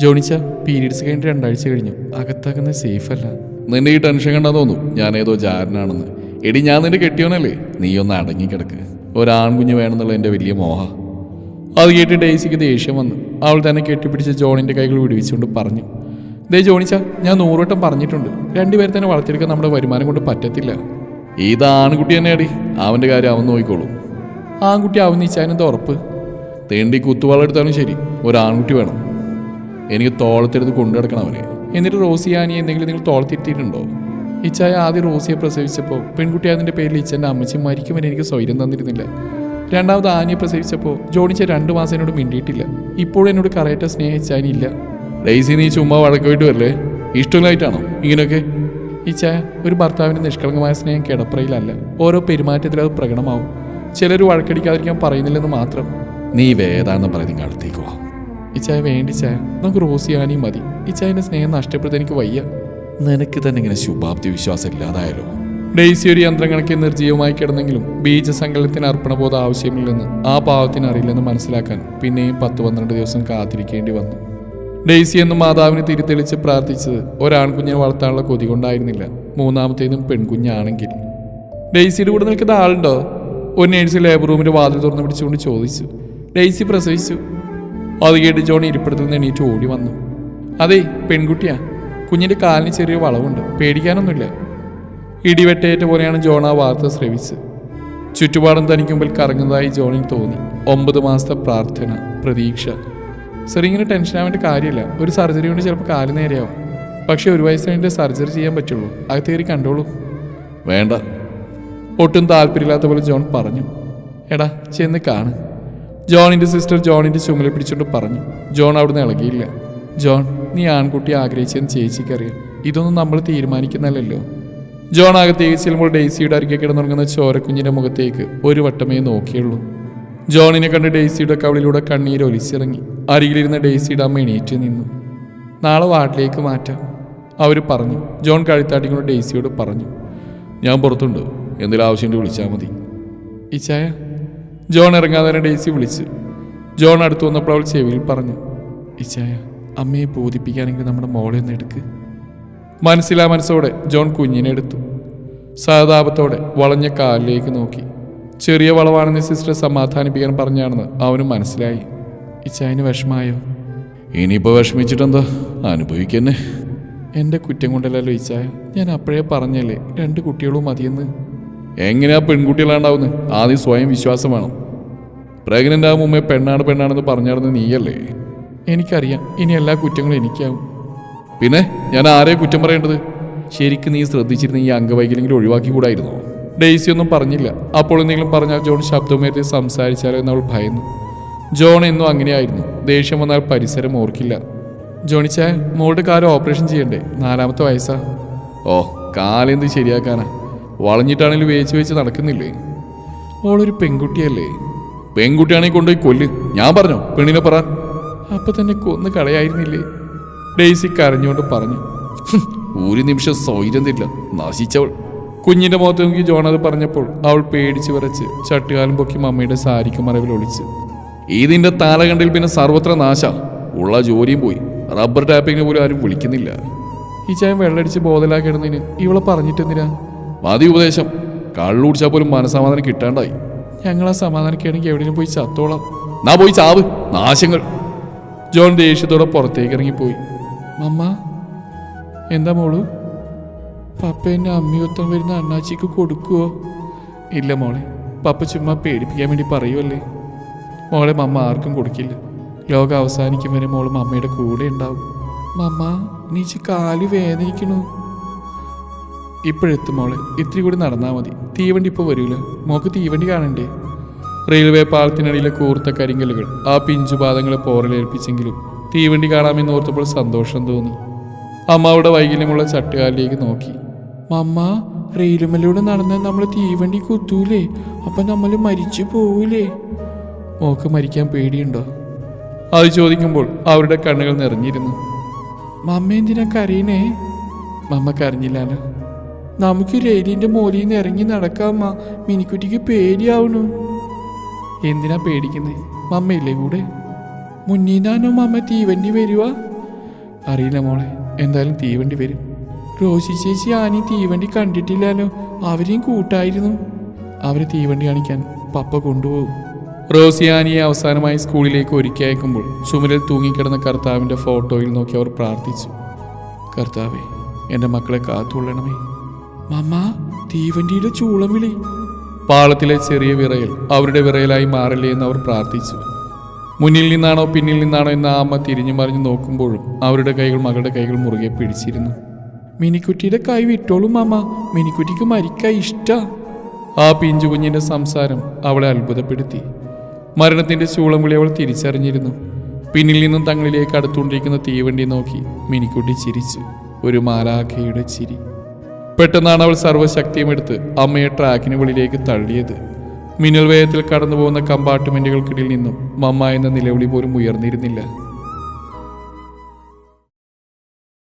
ജോണിച്ച periods കഴിഞ്ഞിട്ട് രണ്ടാഴ്ച കഴിഞ്ഞു. അകത്താക്കുന്നത് സേഫ് അല്ല. ഈ ടെൻഷൻ കണ്ടാ തോന്നും. ഏതോ ജാരനാണെന്ന്. എടി ഞാൻ നിന്റെ കെട്ടിയോനല്ലേ നീ ഒന്ന് അടങ്ങിക്കിടക്ക് ഒരാൺകുഞ്ഞ് വേണമെന്നുള്ള എന്റെ വലിയ മോഹ. അത് കേട്ട് ഡേയ്സിക്ക് ദേഷ്യം വന്നു. അവൾ തന്നെ കെട്ടിപ്പിടിച്ച് ജോണിന്റെ കൈകൾ വിടുവിച്ചുകൊണ്ട് പറഞ്ഞു. ദേ ജോണിച്ച ഞാൻ നൂറുവട്ടം പറഞ്ഞിട്ടുണ്ട്. രണ്ടുപേരെ തന്നെ വളർത്തിയെടുക്കാൻ നമ്മുടെ വരുമാനം കൊണ്ട് പറ്റത്തില്ല. ഇത് ആൺകുട്ടി തന്നെ അടി അവന്റെ കാര്യം അവൻ നോക്കിക്കോളൂ. ആൺകുട്ടി അവൻ നിശ്ചാനെന്താ ഉറപ്പ്? തേണ്ടി കുത്തുവാളെടുത്താലും ശരി. ഒരു ആൺകുട്ടി വേണം. എനിക്ക് തോളത്തെടുത്ത് കൊണ്ടു നടക്കണം അവനെ. എന്നിട്ട് റോസിയാനി എന്തെങ്കിലും നിങ്ങൾ തോളത്തിരുത്തിയിട്ടുണ്ടോ? ഇച്ചായ ആദ്യം റോസിയെ പ്രസവിച്ചപ്പോൾ പെൺകുട്ടി അതിന്റെ പേരിൽ ഇച്ചന്റെ അമ്മച്ചി മരിക്കുമെന്ന് എനിക്ക് സ്വൈര്യം തന്നിരുന്നില്ല. രണ്ടാമത് ആനിയെ പ്രസവിച്ചപ്പോൾ ജോണിച്ച രണ്ട് മാസം എന്നോട് മിണ്ടിയിട്ടില്ല. ഇപ്പോഴും എന്നോട് കറയറ്റ സ്നേഹിച്ചാനില്ല ഡെയ്സി നീ ചുമ്മാ വഴക്കോയിട്ട് വരില്ലേ? ഇഷ്ടമില്ലായിട്ടാണോ ഇങ്ങനെയൊക്കെ? ഇച്ചായ ഒരു ഭർത്താവിന്റെ നിഷ്കളങ്കമായ സ്നേഹം കിടപ്പറയിലല്ല. ഓരോ പെരുമാറ്റത്തിൽ അത് പ്രകടമാവും. ചിലർ വഴക്കടിക്കാതിരിക്കാൻ പറയുന്നില്ലെന്ന് മാത്രം. നീ വേദാന്ന് പറയുന്ന അടുത്തേക്ക് വാ. ഇച്ചായ ചായ നമുക്ക് റോസ് ആനിയും മതി. ചായന്റെ സ്നേഹം നഷ്ടപ്പെടുത്താൻ എനിക്ക് വയ്യ. നിനക്ക് തന്നെ ഇങ്ങനെ ശുഭാപ്തി വിശ്വാസം ഇല്ലാതായാലോ? ഡെയ്സി ഒരു യന്ത്രം കണക്കി നിർജീവമായി കിടന്നെങ്കിലും ബീജസങ്കലത്തിന് അർപ്പണബോധം ആവശ്യമില്ലെന്ന് ആ പാവത്തിന് അറിയില്ലെന്ന് മനസ്സിലാക്കാൻ പിന്നെയും പത്ത് പന്ത്രണ്ട് ദിവസം കാത്തിരിക്കേണ്ടി വന്നു. ഡെയ്സി എന്ന് മാതാവിനെ തിരിത്തെളിച്ച് പ്രാർത്ഥിച്ചത് ഒരാൺകുഞ്ഞിനെ വളർത്താനുള്ള കൊതി കൊണ്ടായിരുന്നില്ല. മൂന്നാമത്തേതും പെൺകുഞ്ഞാണെങ്കിൽ. ഡെയ്സിയുടെ കൂടെ നിൽക്കുന്ന ആളുണ്ടോ? ഒരു നേഴ്സ് ലേബർ റൂമിന്റെ വാതിൽ തുറന്നു പിടിച്ചുകൊണ്ട് ചോദിച്ചു. ഡെയ്സി പ്രസവിച്ചു. അത് കേട്ട് ജോൺ ഇരിപ്പിടത്തു നിന്ന് എണീറ്റ് ഓടി വന്നു. അതേ പെൺകുട്ടിയാ. കുഞ്ഞിന്റെ കാലിന് ചെറിയ വളവുണ്ട്. പേടിക്കാനൊന്നുമില്ല. ഇടിവെട്ടേറ്റ പോലെയാണ് ജോൺ ആ വാർത്ത ശ്രവിച്ച് ചുറ്റുപാടും തനിക്ക് മുമ്പിൽ കറങ്ങുന്നതായി ജോണിന് തോന്നി. ഒമ്പത് മാസത്തെ പ്രാർത്ഥന പ്രതീക്ഷ. സാർ ഇങ്ങനെ ടെൻഷൻ ആവേണ്ട കാര്യമില്ല. ഒരു സർജറി കൊണ്ട് ചിലപ്പോൾ കാൽ നേരെയാവും. പക്ഷേ ഒരു വയസ്സ് കഴിഞ്ഞിട്ട് സർജറി ചെയ്യാൻ പറ്റുള്ളൂ. അകത്ത് കയറി കണ്ടോളൂ. വേണ്ട. ഒട്ടും താല്പര്യമില്ലാത്ത പോലെ ജോൺ പറഞ്ഞു. എടാ ചെന്ന് കാണ്. ജോണിന്റെ സിസ്റ്റർ ജോണിന്റെ ചുമലെ പിടിച്ചുകൊണ്ട് പറഞ്ഞു ജോൺ അവിടുന്ന് ഇളകിയില്ല. ജോൺ നീ ആൺകുട്ടി ആഗ്രഹിച്ചെന്ന് ചേച്ചിക്കറിയാം ഇതൊന്നും നമ്മൾ തീരുമാനിക്കുന്നല്ലോ ജോൺ അകത്തേക്ക് ചെല്ലുമ്പോൾ ഡെയ്സിയുടെ അരികെ കിടന്നുറങ്ങുന്ന ചോരക്കുഞ്ഞിന്റെ മുഖത്തേക്ക് ഒരു വട്ടമേ നോക്കിയുള്ളൂ. ജോണിനെ കണ്ട് ഡെയ്സിയുടെ കവളിലൂടെ കണ്ണീര് ഒലിച്ചിറങ്ങി. അരികിലിരുന്ന ഡെയ്സിയുടെ അമ്മ എണീറ്റ് നിന്നു. നാളെ വാട്ടിലേക്ക് മാറ്റാം അവർ പറഞ്ഞു. ജോൺ കഴുത്താട്ടിക്കൊണ്ട് ഡെയ്സിയോട് പറഞ്ഞു. ഞാൻ പുറത്തുണ്ട്. എന്തെങ്കിലും ആവശ്യമുണ്ട് വിളിച്ചാൽ മതി. ഇച്ചായ ജോൺ ഇറങ്ങാതെ തന്നെ ഡെയ്സി വിളിച്ചു. ജോൺ അടുത്ത് വന്നപ്പോൾ അവൾ ചെവിയിൽ പറഞ്ഞു ഇച്ചായ അമ്മയെ ബോധിപ്പിക്കുകയാണെങ്കിൽ നമ്മുടെ മോളെ ഒന്ന് എടുക്ക്. മനസ്സിലാ മനസ്സോടെ ജോൺ കുഞ്ഞിനെ എടുത്തു. സഹതാപത്തോടെ വളഞ്ഞ കാലിലേക്ക് നോക്കി. ചെറിയ വളവാണെന്ന് സിസ്റ്റർ സമാധാനിപ്പിക്കാൻ പറഞ്ഞാണെന്ന് അവനും മനസ്സിലായി. ഇച്ചായന് വിഷമായോ ഇനിയിപ്പോൾ വിഷമിച്ചിട്ടെന്താ? അനുഭവിക്കന്നെ. എന്റെ കുറ്റം കൊണ്ടല്ലല്ലോ ഇച്ചായ. ഞാൻ അപ്പോഴേ പറഞ്ഞല്ലേ രണ്ട് കുട്ടികളും മതിയെന്ന്. എങ്ങനെയാ പെൺകുട്ടികളാണ്ടാവുന്നത് ആദ്യം സ്വയം വിശ്വാസം വേണം. പ്രഗ്നന്റ് ആകും മുമ്പേ പെണ്ണാണ് പെണ്ണാണെന്ന് പറഞ്ഞാടുന്നത് നീയല്ലേ? എനിക്കറിയാം. ഇനി എല്ലാ കുറ്റങ്ങളും എനിക്കാവും. പിന്നെ ഞാൻ ആരെ കുറ്റം പറയേണ്ടത്? ശരിക്കും നീ ശ്രദ്ധിച്ചിരുന്ന ഈ അംഗവൈകല്യങ്ങൾ ഒഴിവാക്കി കൂടായിരുന്നോ ഡെയ്സി ഒന്നും പറഞ്ഞില്ല. അപ്പോൾ എന്തെങ്കിലും പറഞ്ഞാൽ ജോൺ ശബ്ദമേറ്റി സംസാരിച്ചാലോ എന്നവൾ ഭയന്നു. ജോൺ എന്നും അങ്ങനെയായിരുന്നു. ദേഷ്യം വന്നാൽ പരിസരം ഓർക്കില്ല. ജോണിച്ചാൽ മോളുടെ കാലം ഓപ്പറേഷൻ ചെയ്യണ്ടേ? നാലാമത്തെ വയസ്സാ. ഓ കാലെന്ത് ശരിയാക്കാനാ? വളഞ്ഞിട്ടാണെങ്കിലും വേച്ച് വെച്ച് നടക്കുന്നില്ലേ? അവളൊരു പെൺകുട്ടിയല്ലേ? പെൺകുട്ടിയാണെങ്കിൽ കൊണ്ടുപോയി കൊല്ല്. ഞാൻ പറഞ്ഞോ പെണ്ണിനെ പറ. അപ്പൊ തന്നെ കൊന്ന് കളയായിരുന്നില്ലേ? ഡെയ്സി കരഞ്ഞുകൊണ്ട് പറഞ്ഞു. ഒരു നിമിഷം സൗകര്യം തരില്ല. നശിച്ചവൾ. കുഞ്ഞിന്റെ മുഖത്ത് നോക്കി ജോൺ അത് പറഞ്ഞപ്പോൾ അവൾ പേടിച്ച് വിറച്ച് ചട്ടുകാലം പൊക്കി മമ്മയുടെ സാരിക്ക് മറവിൽ ഒളിച്ച്. ഇതിന്റെ താലകണ്ടിൽ പിന്നെ സർവത്ര നാശ. ഉള്ള ജോലിയും പോയി. റബ്ബർ ടാപ്പിങ്ങിന് പോലും ആരും വിളിക്കുന്നില്ല. ഈ ചായം വെള്ളടിച്ച് ബോധലാക്കിടുന്നതിന് ഇവളെ പറഞ്ഞിട്ടെന്തിനാ? മതി ഉപദേശം കള്ളുടിച്ചാൽ പോലും മനസ്സമാധാനം കിട്ടാണ്ടായി. ആ സമാധാനിക്കുകയാണെങ്കിൽ എവിടെയും പോയി ചത്തോളാം. നാ പോയി ചാവ്. നാശങ്ങൾ. ജോൺ ദേഷ്യത്തോടെ പുറത്തേക്ക് ഇറങ്ങിപ്പോയി മമ്മ എന്താ മോൾ? പപ്പ എന്നെ അമ്മിയൊത്തം വരുന്ന അണ്ണാച്ചിക്ക് കൊടുക്കുവോ? ഇല്ല മോളെ. പപ്പ ചുമ്മാ പേടിപ്പിക്കാൻ വേണ്ടി പറയുമല്ലേ മോളെ മമ്മ ആർക്കും കൊടുക്കില്ല. ലോകം അവസാനിക്കും വരെ മോൾ മമ്മയുടെ കൂടെ ഉണ്ടാവും. മമ്മ നീച്ച് കാൽ വേദനിക്കണു. ഇപ്പോഴെത്തും മോളെ ഇത്തിരി കൂടി നടന്നാൽ മതി. തീവണ്ടി ഇപ്പോൾ വരൂല. മോക്ക് തീവണ്ടി കാണണ്ടേ? റെയിൽവേ പാളത്തിനടിയിലെ കൂർത്ത കരിങ്കല്ലുകൾ ആ പിഞ്ചുപാദങ്ങളെ പോറലേൽപ്പിച്ചെങ്കിലും തീവണ്ടി കാണാമെന്ന് ഓർത്തപ്പോൾ സന്തോഷം തോന്നി. അമ്മ അവിടെ വൈകല്യമുള്ള ചട്ടുകാലിലേക്ക് നോക്കി. മമ്മ റെയിലുമലൂടെ നടന്ന് നമ്മൾ തീവണ്ടി കുത്തൂലേ? അപ്പൊ നമ്മൾ മരിച്ചു പോവൂലേ? മോക്ക് മരിക്കാൻ പേടിയുണ്ടോ? അത് ചോദിക്കുമ്പോൾ അവരുടെ കണ്ണുകൾ നിറഞ്ഞിരുന്നു. മമ്മ എന്തിനാ കരയണേ മമ്മ കരഞ്ഞില്ലാലോ. നമുക്ക് രേലിന്റെ മോലിൽ നിന്ന് ഇറങ്ങി നടക്കാമ്മ മിനിക്കുട്ടിക്ക് പേടിയാവണു എന്തിനാ പേടിക്കുന്നത് മമ്മയില്ലേ കൂടെ? മുന്നീനാനോ മമ്മ തീവണ്ടി വരുക? അറിയില്ല മോളെ എന്തായാലും തീവണ്ടി വരും. റോഷി ചേച്ചി ആനി തീവണ്ടി കണ്ടിട്ടില്ലല്ലോ. അവരെയും കൂട്ടായിരുന്നു. അവരെ തീവണ്ടി കാണിക്കാൻ പപ്പ കൊണ്ടുപോകും. റോസി ആനിയെ അവസാനമായി സ്കൂളിലേക്ക് ഒരുക്കി അയക്കുമ്പോൾ ചുമരിൽ തൂങ്ങിക്കിടന്ന കർത്താവിന്റെ ഫോട്ടോയിൽ നോക്കി അവർ പ്രാർത്ഥിച്ചു. കർത്താവേ എന്റെ മക്കളെ കാത്തുകൊള്ളണമേ. മമ്മ തീവണ്ടിയുടെ ചൂളം വിളി പാളത്തിലെ ചെറിയ വിറയൽ അവരുടെ വിറയലായി മാറില്ലേ എന്ന് അവർ പ്രാർത്ഥിച്ചു. മുന്നിൽ നിന്നാണോ പിന്നിൽ നിന്നാണോ എന്ന് ആ അമ്മ തിരിഞ്ഞു മറിഞ്ഞു നോക്കുമ്പോഴും അവരുടെ കൈകൾ മകളുടെ കൈകൾ മുറുകെ പിടിച്ചിരുന്നു. മിനിക്കുട്ടിയുടെ കൈ വിട്ടോളും മാമ മിനിക്കുട്ടിക്ക് മരിക്കാൻ ഇഷ്ട. ആ പിഞ്ചു കുഞ്ഞിന്റെ സംസാരം അവളെ അത്ഭുതപ്പെടുത്തി. മരണത്തിന്റെ ചൂളം വിളി അവൾ തിരിച്ചറിഞ്ഞിരുന്നു. പിന്നിൽ നിന്നും തങ്ങളിലേക്ക് അടുത്തുകൊണ്ടിരിക്കുന്ന തീവണ്ടി നോക്കി മിനിക്കുട്ടി ചിരിച്ചു. ഒരു മാലാഖയുടെ ചിരി. പെട്ടെന്നാണ് അവൾ സർവശക്തിയും എടുത്ത് അമ്മയെ ട്രാക്കിന് വെളിയിലേക്ക് തള്ളിയത്. മിന്നൽ വേഗത്തിൽ കടന്നു പോകുന്ന കമ്പാർട്ട്മെന്റുകൾക്കിടയിൽ നിന്നും മമ്മ എന്ന നിലവിളി പോലും ഉയർന്നിരുന്നില്ല.